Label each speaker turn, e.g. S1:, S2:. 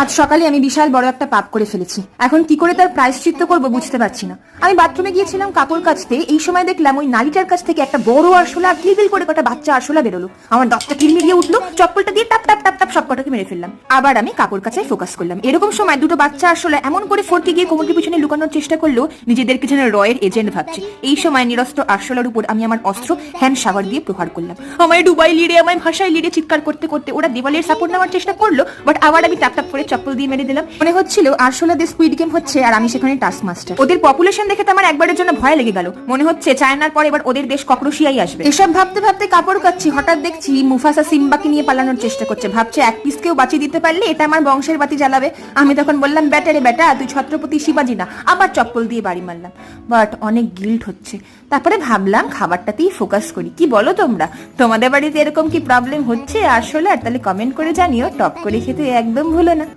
S1: আজ সকালে আমি বিশাল বড় একটা পাপ করে ফেলেছি। এখন কি করে তার প্রায়শ্চিত্ত করব বুঝতে পারছি না। আমি বাথরুমে গিয়েছিলাম কাপড় কাচতে, এই সময় দেখলাম ওই নালিটার কাছ থেকে একটা বড় আরশোলা আর কিলবিল করে কটা বাচ্চা আরশোলা বেরোলো। আমার দশটা কিলমি দিয়ে উঠল, চপ্পলটা দিয়ে টাপ টাপ টাপ টাপ সব কটাকে মেরে ফেললাম। আবার আমি কাপড় কাচায় ফোকাস করলাম। এরকম সময় দুটো বাচ্চা আরশোলা এমন করে ফটকে গিয়ে কোমরের পিছনে লুকানোর চেষ্টা করল নিজেদেরকে যেন রয়ের এজেন্ট ভাবছে। এই সময় নিরস্ত্র আরশোলার উপর আমি আমার অস্ত্র হ্যান্ড শাওয়ার দিয়ে প্রহার করলাম। আমায় ডুবাই লিড়ে, আমায় ভাষায় লিড়ে চিৎকার করতে করতে ওরা দেওয়ালের সাপোর্ট নেওয়ার চেষ্টা করল বাট আবার আমি টাপ করে চপ্পল দিয়ে মেরে দিলাম। মনে হচ্ছিল আরশোলাদের স্কুইড গেম হচ্ছে আর আমি সেখানে টাস্ক মাস্টার ওদের পপুলেশন দেখে তো আমার একবারের জন্য ভয় লেগে গেল। মনে হচ্ছে চায়নার পর এবার ওদের দেশ আসবে। এসব ভাবতে ভাবতে কাপড় কাচ্ছি, হঠাৎ দেখছি মুফাসা সিম্বাকে নিয়ে পালানোর চেষ্টা করছে। ভাবছে এক বাঁচিয়ে দিতে পারলে এটা আমার বংশের বাতি জ্বালাবে। আমি তখন বললাম ব্যাটারে ব্যাটা, তুই ছত্রপতি শিবাজি না। আবার চপ্পল দিয়ে বাড়ি মারলাম। বাট অনেক গিল্ট হচ্ছে। তারপরে ভাবলাম, খাবারটাতেই ফোকাস করি। কি বলো তোমরা? তোমাদের বাড়িতে এরকম কি প্রবলেম হচ্ছে আসলে আর তাহলে কমেন্ট করে জানিও। টপ করে খেতে একদম ভুলো না